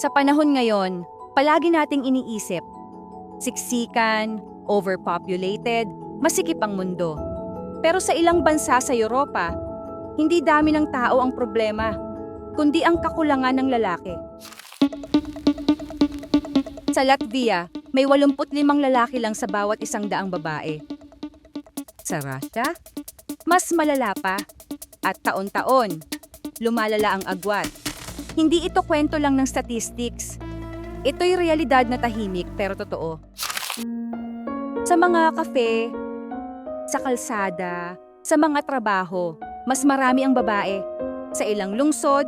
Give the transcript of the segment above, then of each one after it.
Sa panahon ngayon, palagi nating iniisip, siksikan, overpopulated, masikip ang mundo. Pero sa ilang bansa sa Europa, hindi dami ng tao ang problema, kundi ang kakulangan ng lalaki. Sa Latvia, may 85 lalaki lang sa bawat isang daang babae. Sa Russia, mas malala pa. At taon-taon, lumalala ang agwat. Hindi ito kwento lang ng statistics. Ito'y realidad na tahimik pero totoo. Sa mga kafe, sa kalsada, sa mga trabaho, mas marami ang babae. Sa ilang lungsod,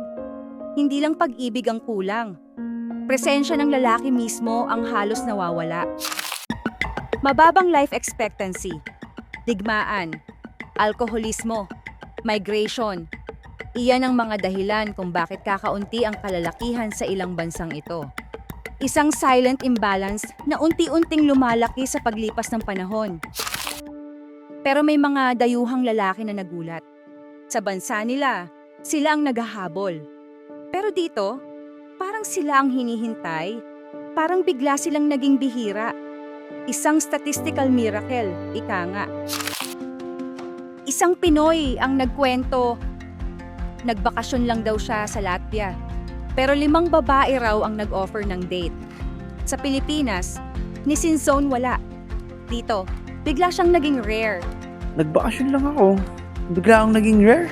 hindi lang pag-ibig ang kulang. Presensya ng lalaki mismo ang halos nawawala. Mababang life expectancy, digmaan, alkoholismo, migration. Iyan ang mga dahilan kung bakit kakaunti ang kalalakihan sa ilang bansang ito. Isang silent imbalance na unti-unting lumalaki sa paglipas ng panahon. Pero may mga dayuhang lalaki na nagulat. Sa bansa nila, sila ang naghahabol. Pero dito, parang sila ang hinihintay. Parang bigla silang naging bihira. Isang statistical miracle, ika nga. Isang Pinoy ang nagkwento. Nagbakasyon lang daw siya sa Latvia. Pero limang babae raw ang nag-offer ng date. Sa Pilipinas, ni Sinzone wala. Dito, bigla siyang naging rare. Nagbakasyon lang ako. Bigla akong naging rare.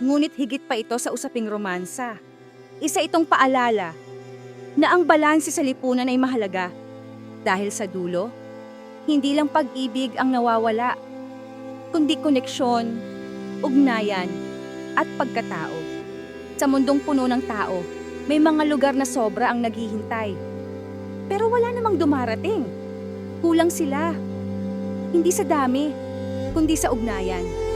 Ngunit higit pa ito sa usaping romansa. Isa itong paalala na ang balanse sa lipunan ay mahalaga. Dahil sa dulo, hindi lang pag-ibig ang nawawala, kundi koneksyon, ugnayan, at pagkatao. Sa mundong puno ng tao, may mga lugar na sobra ang naghihintay. Pero wala namang dumarating. Kulang sila. Hindi sa dami, kundi sa ugnayan.